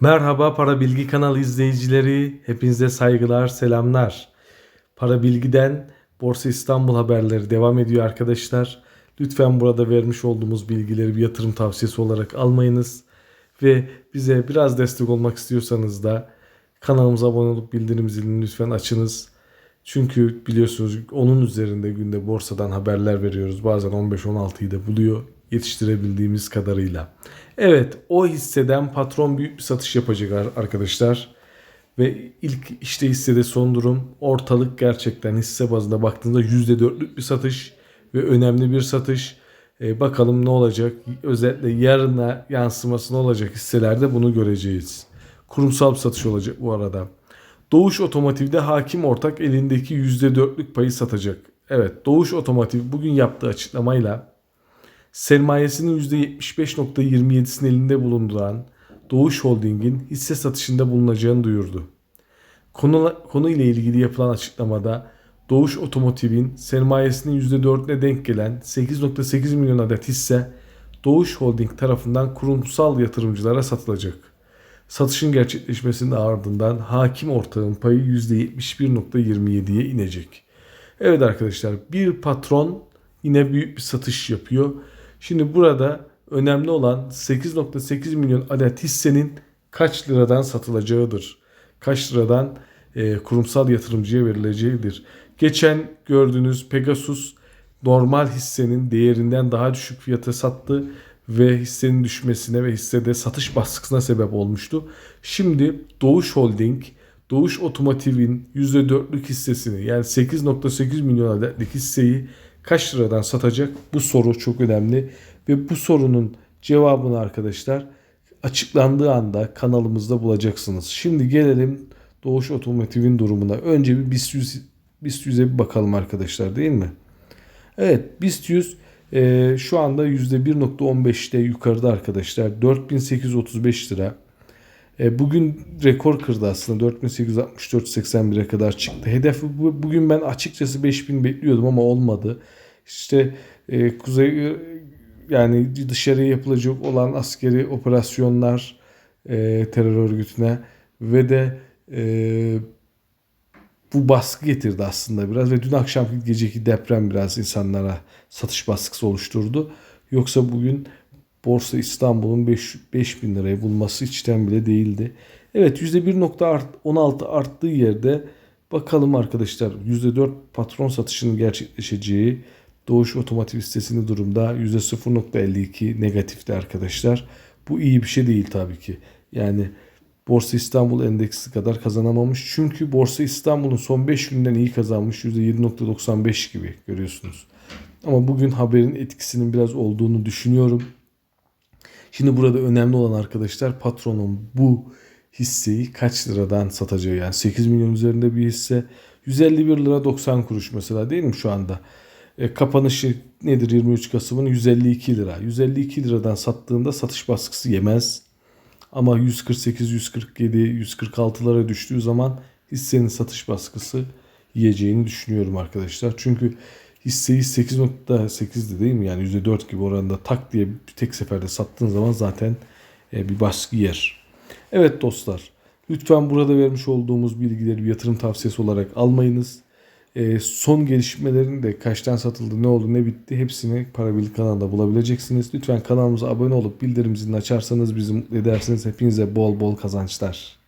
Merhaba Para Bilgi kanalı izleyicileri. Hepinize saygılar, selamlar. Para Bilgi'den Borsa İstanbul haberleri devam ediyor arkadaşlar. Lütfen burada vermiş olduğumuz bilgileri bir yatırım tavsiyesi olarak almayınız. Ve bize biraz destek olmak istiyorsanız da kanalımıza abone olup bildirim zilini lütfen açınız. Çünkü biliyorsunuz onun üzerinde günde borsadan haberler veriyoruz. Bazen 15-16'yı da buluyor yetiştirebildiğimiz kadarıyla. Evet o hisseden patron büyük bir satış yapacak ar- arkadaşlar. Ve ilk işte hissede son durum ortalık gerçekten hisse bazında baktığınızda %4'lük bir satış ve önemli bir satış. Ee, bakalım ne olacak? Özellikle yarına yansıması ne olacak hisselerde bunu göreceğiz. Kurumsal bir satış olacak bu arada. Doğuş Otomotiv'de hakim ortak elindeki %4'lük payı satacak. Evet Doğuş Otomotiv bugün yaptığı açıklamayla sermayesinin %75.27'sinin elinde bulunduran Doğuş Holding'in hisse satışında bulunacağını duyurdu. Konu, konu ile ilgili yapılan açıklamada Doğuş Otomotiv'in sermayesinin %4'üne denk gelen 8.8 milyon adet hisse Doğuş Holding tarafından kurumsal yatırımcılara satılacak. Satışın gerçekleşmesinin ardından hakim ortağın payı %71.27'ye inecek. Evet arkadaşlar bir patron yine büyük bir satış yapıyor. Şimdi burada önemli olan 8.8 milyon adet hissenin kaç liradan satılacağıdır. Kaç liradan e, kurumsal yatırımcıya verileceğidir. Geçen gördüğünüz Pegasus normal hissenin değerinden daha düşük fiyata sattı ve hissenin düşmesine ve hissede satış baskısına sebep olmuştu. Şimdi Doğuş Holding, Doğuş Otomotiv'in %4'lük hissesini yani 8.8 milyon adetlik hisseyi kaç liradan satacak? Bu soru çok önemli ve bu sorunun cevabını arkadaşlar açıklandığı anda kanalımızda bulacaksınız. Şimdi gelelim Doğuş Otomotiv'in durumuna. Önce bir BIST 100 BIST 100'e bir bakalım arkadaşlar değil mi? Evet BIST 100 e, şu anda %1.15'te yukarıda arkadaşlar. 4835 lira. E, bugün rekor kırdı aslında. 4864.81'e kadar çıktı. Hedefi bu- bugün ben açıkçası 5000 bekliyordum ama olmadı. İşte e, kuzey yani dışarıya yapılacak olan askeri operasyonlar e, terör örgütüne ve de e, bu baskı getirdi aslında biraz ve dün akşamki geceki deprem biraz insanlara satış baskısı oluşturdu. Yoksa bugün Borsa İstanbul'un 5, 5000 lirayı bulması içten bile değildi. Evet %1.16 arttığı yerde bakalım arkadaşlar %4 patron satışının gerçekleşeceği Doğuş Otomotiv sitesinde durumda %0.52 negatifte arkadaşlar. Bu iyi bir şey değil tabii ki. Yani Borsa İstanbul endeksi kadar kazanamamış. Çünkü Borsa İstanbul'un son 5 günden iyi kazanmış. %7.95 gibi görüyorsunuz. Ama bugün haberin etkisinin biraz olduğunu düşünüyorum. Şimdi burada önemli olan arkadaşlar patronun bu hisseyi kaç liradan satacağı yani 8 milyon üzerinde bir hisse 151 lira 90 kuruş mesela değil mi şu anda? E, kapanışı nedir 23 Kasım'ın 152 lira. 152 liradan sattığında satış baskısı yemez. Ama 148, 147, 146'lara düştüğü zaman hissenin satış baskısı yiyeceğini düşünüyorum arkadaşlar. Çünkü hisseyi 8.8'di değil mi? Yani %4 gibi oranda tak diye bir tek seferde sattığın zaman zaten e, bir baskı yer. Evet dostlar. Lütfen burada vermiş olduğumuz bilgileri bir yatırım tavsiyesi olarak almayınız. E, son gelişmelerin de kaçtan satıldı, ne oldu, ne bitti hepsini Parabil kanalında bulabileceksiniz. Lütfen kanalımıza abone olup bildirim zilini açarsanız bizi mutlu edersiniz. Hepinize bol bol kazançlar.